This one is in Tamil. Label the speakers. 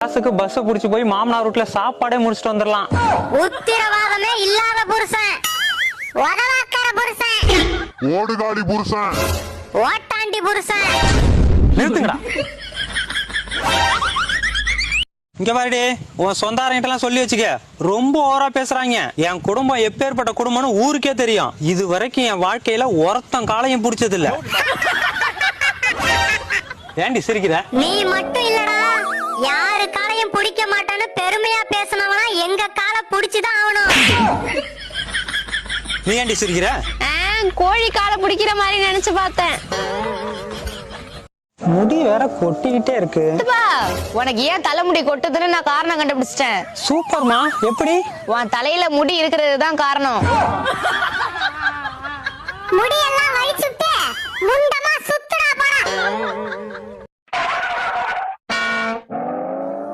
Speaker 1: காசுக்கு பஸ் புடிச்சு போய் மாமனார் வீட்டுல சாப்பாடே முடிச்சிட்டு வந்துடலாம்
Speaker 2: உத்திரவாதமே இல்லாத புருஷன். புருஷன்.
Speaker 3: ஓடுகாலி புருஷன்.
Speaker 2: ஓட்டாண்டி புருஷன்.
Speaker 1: நிறுத்துங்கடா. இங்க பாருடி உன் சொந்தாரங்கிட்ட எல்லாம் சொல்லி வச்சுக்க. ரொம்ப ஓவரா பேசுறாங்க. என் குடும்பம் எப்பேற்பட்ட குடும்பம்னு ஊருக்கே தெரியும். இது வரைக்கும் என் வாழ்க்கையில ஒருத்தன் காலையும் பிடிச்சது இல்ல ஏண்டி சிரிக்கிற?
Speaker 2: நீ மட்டும் இல்லடா யாரு காலையும் பிடிக்க மாட்டான்னு பெருமையா பேசினவனா எங்க காலை புடிச்சுதான் ஆகணும்.
Speaker 1: நீ ஏண்டி சிரிக்கிற?
Speaker 4: ஆ, கோழி காலை பிடிக்கிற மாதிரி நினைச்சு பார்த்தேன்.
Speaker 1: முடி வேற கொட்டிக்கிட்டே இருக்கு.
Speaker 4: உனக்கு ஏன் தலைமுடி கொட்டுதுன்னு நான் காரணம் கண்டுபிடிச்சிட்டேன்.
Speaker 1: சூப்பர்மா எப்படி?
Speaker 4: உன் தலையில முடி இருக்கிறது தான் காரணம்.
Speaker 2: முடியெல்லாம் வலிச்சுட்டு